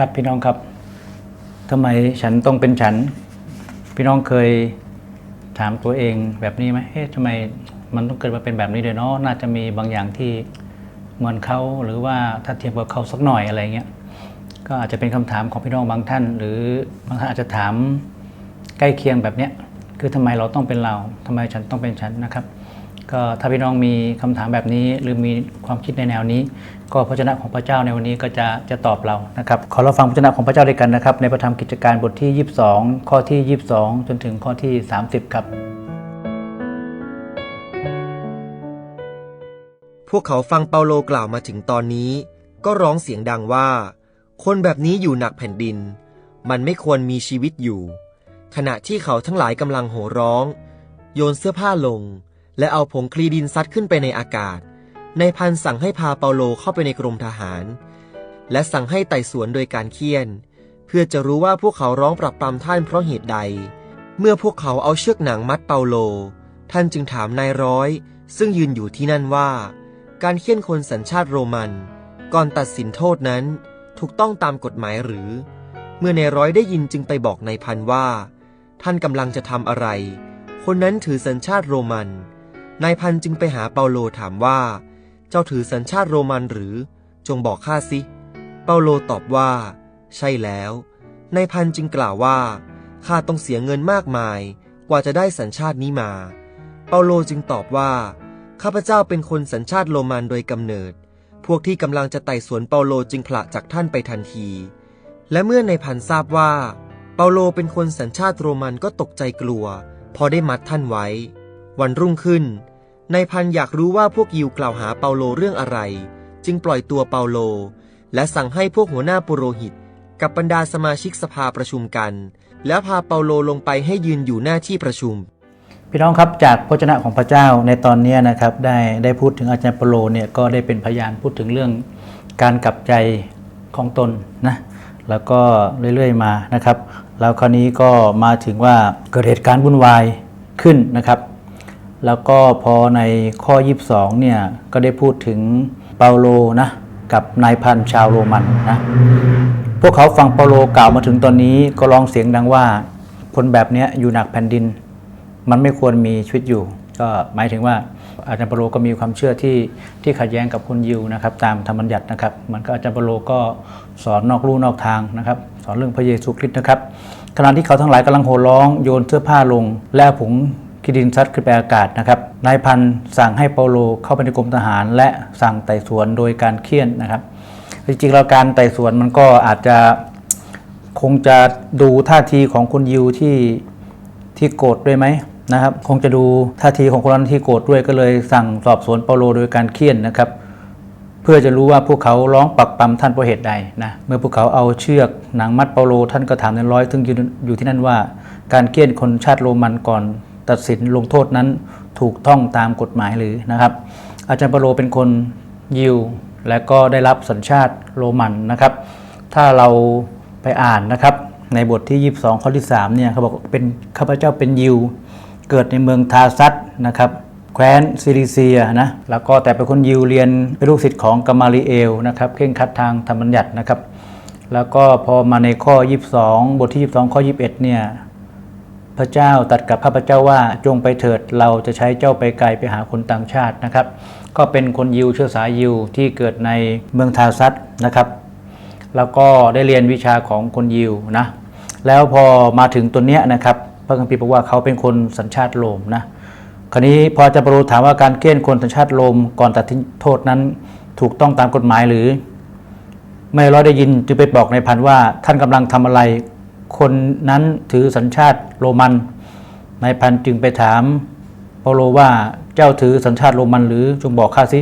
ครับพี่น้องครับทำไมฉันต้องเป็นฉัน พี่น้องเคยถามตัวเองแบบนี้ไหมเอ๊ะทำไมมันต้องเกิดมาเป็นแบบนี้เลยเนาะน่าจะมีบางอย่างที่เหมือนเขาหรือว่าถ้าเทียบกับเขาสักหน่อยอะไรเงี้ยก็อาจจะเป็นคำถามของพี่น้องบางท่าน หรือบางท่านอาจจะถามใกล้เคียงแบบเนี้ยคือทำไมเราต้องเป็นเราทำไมฉันต้องเป็นฉันนะครับ ก็ถ้าพี่น้องมีคำถามแบบนี้ หรือมีความคิดในแนวนี้ ก็พระชนะของพระเจ้าในวันนี้ก็จะจะตอบเรานะครับขอเราฟังพระชนะของพระเจ้าด้วยกันนะครับ ในพระธรรมกิจการบทที่ 22 ข้อที่ 22 จนถึงข้อที่ 30 ครับ พวกเขาฟังเปาโลกล่าวมาถึงตอนนี้ ก็ร้องเสียงดังว่า คนแบบนี้อยู่หนักแผ่นดิน มันไม่ควรมีชีวิตอยู่ ขณะที่เขาทั้งหลายกำลังโห่ร้อง โยนเสื้อผ้าลง และเอาผงคลีดินซัดขึ้นไปในอากาศ ในพันสั่งให้พาเปาโลเข้าไปในกรมทหาร และสั่งให้ไต่สวนโดยการเคี่ยน เพื่อจะรู้ว่าพวกเขาร้องปรับปรามท่านเพราะเหตุใด เมื่อพวกเขาเอาเชือกหนังมัดเปาโล ท่านจึงถามนายร้อย ซึ่งยืนอยู่ที่นั่นว่า การเคี่ยนคนสัญชาติโรมัน ก่อนตัดสินโทษนั้นถูกต้องตามกฎหมายหรือ เมื่อนายร้อยได้ยินจึงไปบอกนายพันว่า ท่านกำลังจะทำอะไร คนนั้นถือสัญชาติโรมัน นายพันจึงไปหาเปาโลถามว่า เจ้าถือสัญชาติโรมันหรือ จงบอกข้าสิ เปาโลตอบว่า ใช่แล้ว นายพันจึงกล่าวว่า ข้าต้องเสียเงินมากมาย กว่าจะได้สัญชาตินี้มา เปาโลจึงตอบว่า ข้าพเจ้าเป็นคนสัญชาติโรมันโดยกำเนิด พวกที่กำลังจะไต่สวนเปาโลจึงผละจากท่านไปทันที และเมื่อนายพันทราบว่า เปาโลเป็นคนสัญชาติโรมันก็ตกใจกลัว พอได้มัดท่านไว้ วันรุ่งขึ้น นายพันอยากรู้ว่าพวกยิวกล่าวหาเปาโลเรื่องอะไร จึงปล่อยตัวเปาโล และสั่งให้พวกหัวหน้าปุโรหิต กับบรรดาสมาชิกสภาประชุมกัน แล้วพาเปาโลลงไปให้ยืนอยู่หน้าที่ประชุม พี่น้องครับจากพระชนะของพระเจ้าในตอนนี้นะครับได้ได้พูดถึงอาจารย์เปาโลเนี่ยก็ได้เป็นพยานพูดถึงเรื่องการกลับใจของตนนะแล้วก็เรื่อยๆมานะครับ แล้วคราวนี้ก็มาถึงว่าเกิดเหตุการณ์วุ่นวายขึ้นนะครับ แล้วก็พอในข้อ 22 เนี่ย ก็ได้พูดถึงเปาโลนะ กับนายพันชาวโรมันนะ พวกเขาฟังเปาโลกล่าวมาถึงตอนนี้ก็ร้องเสียงดังว่า คนแบบนี้อยู่หนักแผ่นดิน มันไม่ควรมีชีวิตอยู่ ก็หมายถึงว่าอาจารย์เปาโลก็มีความเชื่อที่ที่ขัดแย้งกับคนยิวนะครับ ตามธรรมบัญญัตินะครับมือนกับอาจารย์เปาโลก็สอนนอกลู่นอกทางนะครับ สอนเรื่องพระเยซูคริสต์นะครับขณะที่เขาทั้งหลายกำลังโห่ร้องโยนเสื้อผ้าลง แล้วผง คิดินซัดขึ้นไปอากาศนะครับนายพันสั่งให้เปาโลเข้าไปในกรมทหาร และสั่งไต่สวนโดยการเคี่ยนนะครับจริงๆแล้วการไต่สวนมันก็อาจจะคงจะดูท่าทีของคนยิวที่ที่โกรธด้วยไหมนะครับ คงจะดูท่าทีของคนนั้นที่โกรธด้วยก็เลยสั่งสอบสวนเปาโลโดยการเคี่ยนนะครับ เพื่อจะรู้ว่าพวกเขาร้องปักปั๊มท่านเพราะเหตุใดนะเมื่อพวกเขาเอาเชือกหนังมัดเปาโลท่านก็ถามในร้อยซึ่งยืนอยู่ที่นั่นว่า การเคี่ยนคนชาติโรมันก่อน ตัดสินลงโทษนั้นถูกต้องตามกฎหมายหรือนะครับ อาจารย์เปโลเป็นคนยิว และก็ได้รับสัญชาติโรมันนะครับ ถ้าเราไปอ่านนะครับ ในบทที่ 22 ข้อที่ 3 เนี่ยเขาบอกเป็นข้าพเจ้าเป็นยิว เกิดในเมืองทาซัตนะครับแคว้นซิลิเซียนะ แล้วก็แต่เป็นคนยิวเรียนเป็นลูกศิษย์ของกามาลีเอลนะครับเข่งคัดทางธรรมบัญญัตินะครับ แล้วก็พอมาในข้อ 22 บทที่ 22 ข้อ 21 เนี่ย พระเจ้าตัดกับข้าพเจ้าว่าจงไปเถิดเราจะใช้เจ้าไปไกลไปหาคนต่างชาตินะครับ ก็เป็นคนยิวเชื้อสายยิวที่เกิดในเมืองทาซัตนะครับ แล้วก็ได้เรียนวิชาของคนยิวนะแล้วพอมาถึงตัวเนี้ยนะครับพระคัมภีร์บอกว่าเขาเป็นคนสัญชาติโรมนะคราวนี้พอจะปรูถามว่าการเกณฑ์คนสัญชาติโรมก่อนตัดทิ้งโทษนั้น ถูกต้องตามกฎหมายหรือ ไม่ร้อยได้ยินจึงไปบอกในพันว่าท่านกำลังทำอะไร คนนั้นถือสัญชาติโรมันนายพันจึงไปถามเปาโลว่าเจ้าถือสัญชาติโรมันหรือจงบอกข้าสิ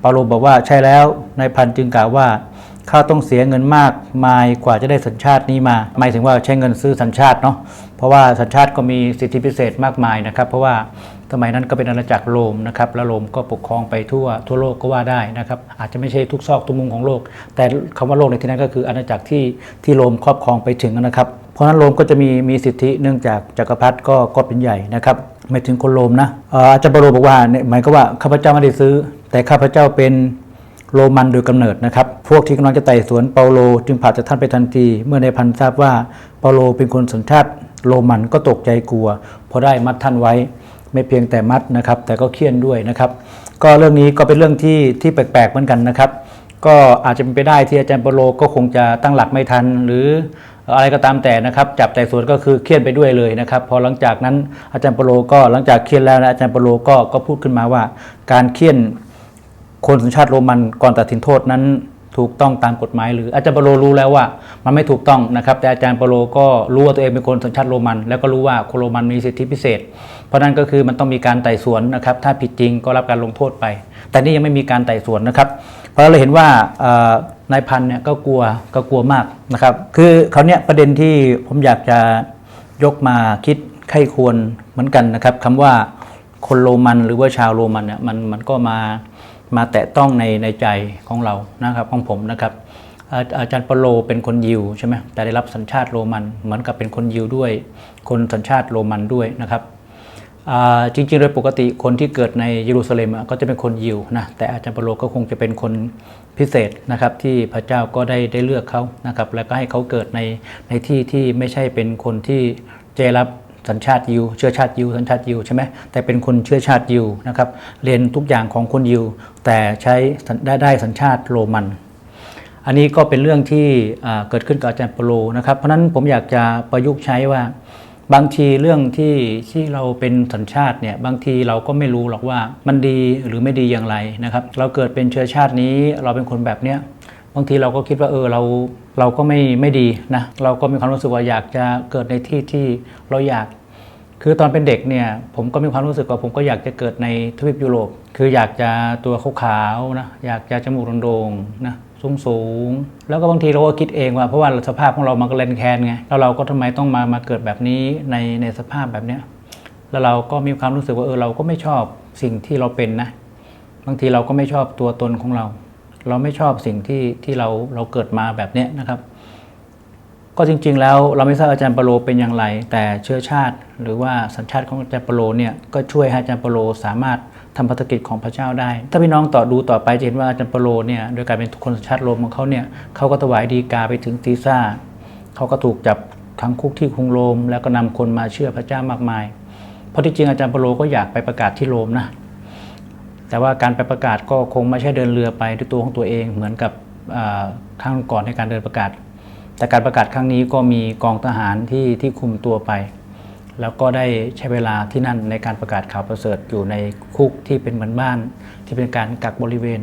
เปาโลบอกว่าใช่แล้วนายพันจึงกล่าวว่าข้าต้องเสียเงินมากมายกว่าจะได้สัญชาตินี้มาหมายถึงว่าใช้เงินซื้อสัญชาติเนาะเพราะว่าสัญชาติก็มีสิทธิพิเศษมากมายนะครับ เพราะว่าสมัยนั้นก็เป็นอาณาจักรโรมนะครับแล้วโรมก็ปกครองไปทั่วทั่วโลกก็ว่าได้นะครับ อาจจะไม่ใช่ทุกซอกทุกมุมของโลก แต่คำว่าโลกในที่นั้นก็คืออาณาจักรที่ที่โรมครอบครองไปถึงนะครับ เพราะนั้นโรมก็จะมีมีสิทธิเนื่องจากจักรพรรดิก็ก็เป็นใหญ่นะครับไม่ถึงคนโรมนะอออาจารย์เปโลบอกว่าเนี่ยหมายก็ว่าข้าพเจ้าไม่ได้ซื้อ แต่ข้าพเจ้าเป็นโรมันโดยกำเนิดนะครับ พวกที่กำลังจะไต่สวนเปาโล จึงผ่าจากท่านไปทันที เมื่อในพันทราบว่าเปาโลเป็นคนสัญชาติโรมันก็ตกใจกลัวเพอได้มัดท่านไว้ ไม่เพียงแต่มัดนะครับ แต่ก็เคี่ยนด้วยนะครับ ก็เรื่องนี้ก็เป็นเรื่องที่ที่แปลกๆเหมือนกันนะครับ ก็อาจจะเป็นไปได้ที่อาจารย์เปาโลก็คงจะตั้งหลักไม่ทันหรือ อะไรก็ตามแต่นะครับจับแต่ส่วนก็คือเครียนไปด้วยเลยนะครับพอหลังจากนั้นอาจารย์เปโลก็หลังจากเครียนแล้วนะอาจารย์เปโลก็ก็พูดขึ้นมาว่า การเครียนคนสัญชาติโรมันก่อนตัดสินโทษนั้นถูกต้องตามกฎหมายหรืออาจารย์เปโลรู้แล้วว่ามันไม่ถูกต้องนะครับแต่อาจารย์เปโลก็รู้ว่าตัวเองเป็นคนสัญชาติโรมัน แล้วก็รู้ว่าคนโรมันมีสิทธิพิเศษ เพราะนั้นก็คือมันต้องมีการไต่สวนนะครับถ้าผิดจริงก็รับการลงโทษไป แต่นี่ยังไม่มีการไต่สวนนะครับ เพราะเราเห็นว่า นายพันเนี่ยก็กลัวก็กลัวมากนะครับ คือเขาเนี่ยประเด็นที่ผมอยากจะยกมาคิดไข้ควรเหมือนกันนะครับคำว่าคนโรมันหรือว่าชาวโรมันเนี่ยมันมันก็มามาแตะต้องในในใจของเรานะครับของผมนะครับ อาอาจารย์เปโลเป็นคนยิวใช่ไหมแต่ได้รับสัญชาติโรมันเหมือนกับเป็นคนยิวด้วย คนสัญชาติโรมันด้วยนะครับจริงๆโดยปกติคนที่เกิดในเยรูซาเล็มก็จะเป็นคนยิวนะแต่อาจารย์เปโลก็คงจะเป็นคน พิเศษนะครับที่พระเจ้าก็ได้ได้เลือกเขานะครับแล้วก็ให้เขาเกิดในในที่ที่ไม่ใช่เป็นคนที่จรับสัญชาติยิวเชื้อชาติยิวสัญชาติยิวใช่ไหมแต่เป็นคนเชื้อชาติยิวนะครับเรียนทุกอย่างของคนยิว แต่ใช้ได้ได้สัญชาติโรมัน อันนี้ก็เป็นเรื่องที่เกิดขึ้นกับอาจารย์เปโลนะครับเพราะนั้นผมอยากจะประยุกต์ใช้ว่า บางทีเรื่องที่ที่เราเป็นสัญชาติเนี่ยบางทีเราก็ไม่รู้หรอกว่ามันดีหรือไม่ดีอย่างไรนะครับ เราเกิดเป็นเชื้อชาตินี้เราเป็นคนแบบเนี้ยบางทีเราก็คิดว่าเออเราเราก็ไม่ไม่ดีนะเราก็มีความรู้สึกว่าอยากจะเกิดในที่ที่เราอยาก คือตอนเป็นเด็กเนี่ยผมก็มีความรู้สึกว่าผมก็อยากจะเกิดในทวีปยุโรป คืออยากจะตัวขาวๆนะอยากจะจมูกโด่งๆนะ สูงสูงๆแล้วก็บางทีเราก็คิดเองว่าเพราะว่าสภาพของเรามันก็เลนแคนไงแล้วเราก็ทำไมต้องมามาเกิดแบบนี้ในในสภาพแบบเนี้ยแล้วเราก็มีความรู้สึกว่าเออเราก็ไม่ชอบสิ่งที่เราเป็นนะ บางทีเราก็ไม่ชอบตัวตนของเรา เราไม่ชอบสิ่งที่ที่เราเราเกิดมาแบบเนี้ยนะครับ ก็จริง ๆ แล้วเราไม่ทราบอาจารย์ปโลเป็นอย่างไร แต่เชื้อชาติ หรือว่าสัญชาติของอาจารย์ปโลเนี่ยก็ช่วยให้อาจารย์ปโลสามารถ ทำภารกิจของพระเจ้าได้ ถ้าพี่น้องต่อดูต่อไปจะเห็นว่าอาจารย์เปโลเนี่ยโดยการเป็นคนสัญชาติโรมของเขาเนี่ยเขาก็ถวายดีกาไปถึงซีซ่าเขาก็ถูกจับขังคุกที่กรุงโรม แล้วก็นำคนมาเชื่อพระเจ้ามากมาย เพราะที่จริงอาจารย์เปโลก็อยากไปประกาศที่โรมนะแต่ว่าการไปประกาศก็คงไม่ใช่เดินเรือไปด้วยตัวของตัวเองเหมือนกับครั้งก่อนในการเดินประกาศ แต่การประกาศครั้งนี้ก็มีกองทหารที่ที่คุมตัวไป แล้วก็ได้ใช้เวลาที่นั่นในการประกาศข่าวประเสริฐอยู่ในคุกที่เป็นเหมือนบ้าน ที่เป็นการกักบริเวณ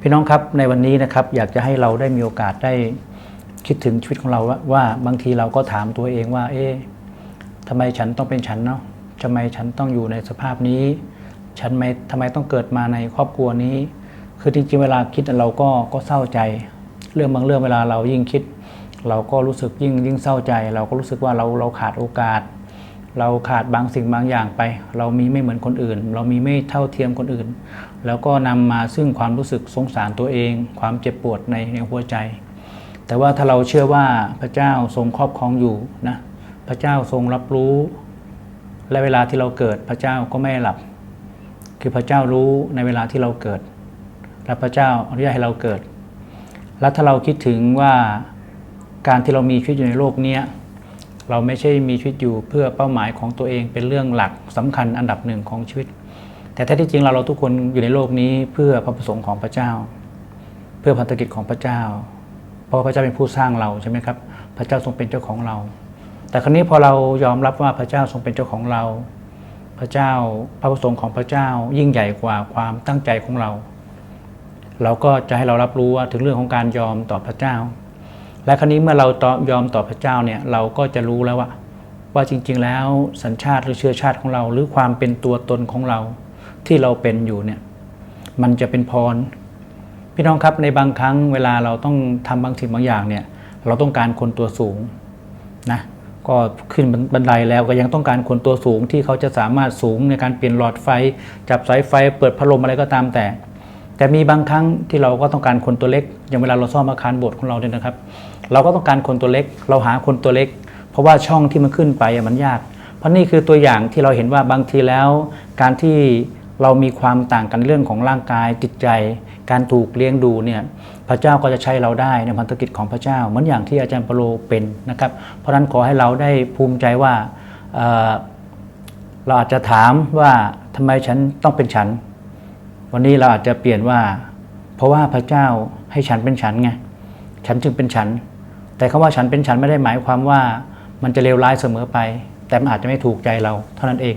พี่น้องครับในวันนี้นะครับอยากจะให้เราได้มีโอกาสได้คิดถึงชีวิตของเราว่าวาบางทีเราก็ถามตัวเองว่า เอ๊ะทำไมฉันต้องเป็นฉันเนาะทำไมฉันต้องอยู่ในสภาพนี้ ฉันไม่ทำไมต้องเกิดมาในครอบครัวนี้ คือจริงๆเวลาคิดเราก็ก็เศร้าใจ เรื่องบางเรื่องเวลาเรายิ่งคิด เราก็รู้สึกยิ่งยิ่งเศร้าใจ เราก็รู้สึกว่าเราเราขาดโอกาส เราขาดบางสิ่งบางอย่างไป เรามีไม่เหมือนคนอื่น เรามีไม่เท่าเทียมคนอื่น แล้วก็นำมาซึ่งความรู้สึกสงสารตัวเอง ความเจ็บปวดในในหัวใจ แต่ว่าถ้าเราเชื่อว่าพระเจ้าทรงครอบครองอยู่นะพระเจ้าทรงรับรู้ และเวลาที่เราเกิดพระเจ้าก็ไม่หลับ คือพระเจ้ารู้ในเวลาที่เราเกิด และพระเจ้าอนุญาตให้เราเกิด แล้วถ้าเราคิดถึงว่าการที่เรามีชีวิตอยู่ในโลกนี้ เราไม่ใช่มีชีวิตอยู่เพื่อเป้าหมายของตัวเองเป็นเรื่องหลักสำคัญอันดับหนึ่งของชีวิต แต่แท้ที่จริงเราเราทุกคนอยู่ในโลกนี้เพื่อพระประสงค์ของพระเจ้า เพื่อพันธกิจของพระเจ้า เพราะพระเจ้าเป็นผู้สร้างเราใช่ไหมครับ พระเจ้าทรงเป็นเจ้าของเรา แต่ครั้นี้พอเรายอมรับว่าพระเจ้าทรงเป็นเจ้าของเรา พระเจ้าพระประสงค์ของพระเจ้ายิ่งใหญ่กว่าความตั้งใจของเรา เราก็จะให้เรารับรู้ว่าถึงเรื่องของการยอมต่อพระเจ้า และครั้นี้เมื่อเราตอยอมต่อพระเจ้าเนี่ยเราก็จะรู้แล้วว่าว่าจริง ๆ แล้วสัญชาติหรือเชื้อชาติของเรา หรือความเป็นตัวตนของเราที่เราเป็นอยู่เนี่ยมันจะเป็นพร พี่น้องครับในบางครั้งเวลาเราต้องทำบางสิ่งบางอย่างเนี่ยเราต้องการคนตัวสูงนะก็ขึ้นบันไดแล้วก็ยังต้องการคนตัวสูงที่เขาจะสามารถสูงในการเปลี่ยนหลอดไฟ จับสายไฟเปิดพัดลมอะไรก็ตามแต่ แต่มีบางครั้งที่เราก็ต้องการคนตัวเล็ก อย่างเวลาเราซ่อมอาคารโบสถ์ของเราเนี่ยนะครับ เราก็ต้องการคนตัวเล็ก เราหาคนตัวเล็ก เพราะว่าช่องที่มันขึ้นไปมันยาก เพราะนี่คือตัวอย่างที่เราเห็นว่าบางทีแล้ว การที่เรามีความต่างกันเรื่องของร่างกายจิตใจ การถูกเลี้ยงดูเนี่ยพระเจ้าก็จะใช้เราได้ในพันธกิจของพระเจ้า เหมือนอย่างที่อาจารย์เปโลเป็นนะครับ เพราะฉะนั้นขอให้เราได้ภูมิใจว่าเเราอาจจะถามว่าทำไมฉันต้องเป็นฉัน วันนี้เราอาจจะเปลี่ยนว่า เพราะว่าพระเจ้าให้ฉันเป็นฉันไงฉันจึงเป็นฉัน แต่คำว่าฉันเป็นฉันไม่ได้หมายความว่ามันจะเลวร้ายเสมอไป แต่มันอาจจะไม่ถูกใจเรา เท่านั้นเอง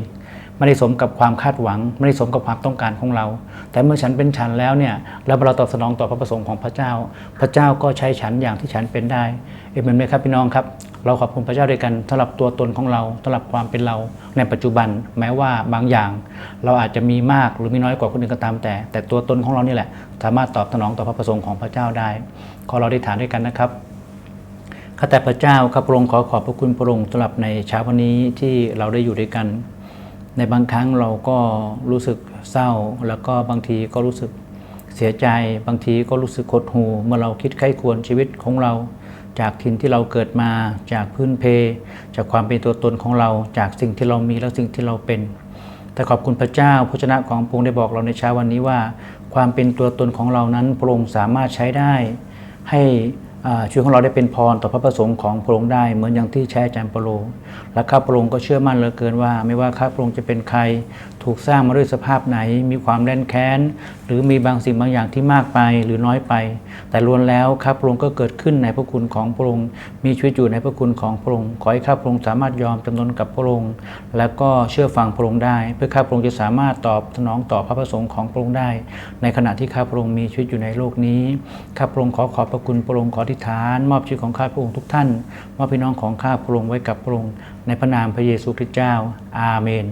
ไม่ได้สมกับความคาดหวัง ไม่ได้สมกับความต้องการของเรา แต่เมื่อฉันเป็นฉันแล้วเนี่ยแล้วเราตอบสนองต่อพระประสงค์ของพระเจ้า พระเจ้าก็ใช้ฉันอย่างที่ฉันเป็นได้เอเมนไหมครับพี่น้องครับ เราขอบคุณพระเจ้าด้วยกันสำหรับตัวตนของเราสำหรับความเป็นเราในปัจจุบัน แม้ว่าบางอย่าง เราอาจจะมีมากหรือมีน้อยกว่าคนอื่นก็ตามแต่ แต่ตัวตนของเรานี่แหละ สามารถตอบสนองต่อพระประสงค์ของพระเจ้าได้ขอเราได้ฐานด้วยกันนะครับข้าแต่พระเจ้าข้าพระองค์ขอขอบพระคุณพระองค์สำหรับในเช้าวันนี้ที่เราได้อยู่ด้วยกัน ในบางครั้งเราก็รู้สึกเศร้า แล้วก็บางทีก็รู้สึกเสียใจ บางทีก็รู้สึกหดหู่เมื่อเราคิดใคร่ควรชีวิตของเรา จากถิ่นที่เราเกิดมา จากพื้นเพ จากความเป็นตัวตนของเรา จากสิ่งที่เรามีและสิ่งที่เราเป็น แต่ขอบคุณพระเจ้าพระชนะของพระองค์ได้บอกเราในเช้าวันนี้ว่า ความเป็นตัวตนของเรานั้นพระองค์สามารถใช้ได้ ให้ชีวิตของเราได้เป็นพรต่อพระประสงค์ของพระองค์ได้เหมือนอย่างที่ใช้อาจารย์เปโลและข้าพระองค์ก็เชื่อมั่นเหลือเกินว่า ไม่ว่าข้าพระองค์จะเป็นใครถูกสร้างมาด้วยสภาพไหน มีความแน่นแค้น หรือมีบางสิ่งบางอย่างที่มากไปหรือน้อยไป แต่ล้วนแล้วข้าพระองค์ก็เกิดขึ้นในพระคุณของพระองค์มีชีวิตอยู่ในพระคุณของพระองค์ขอให้ข้าพระองค์สามารถยอมจำนนกับพระองค์และก็เชื่อฟังพระองค์ได้ เพื่อข้าพระองค์จะสามารถตอบสนองต่อพระประสงค์ของพระองค์ได้ ในขณะที่ข้าพระองค์มีชีวิตอยู่ในโลกนี้ข้าพระองค์ขอขอบพระคุณพระองค์ขอทิฏฐาน มอบชีวิตของข้าพระองค์ทุกท่านมอบพี่น้องของข้าพระองค์ไว้กับพระองค์ในพระนามพระเยซูคริสต์เจ้า อาเมน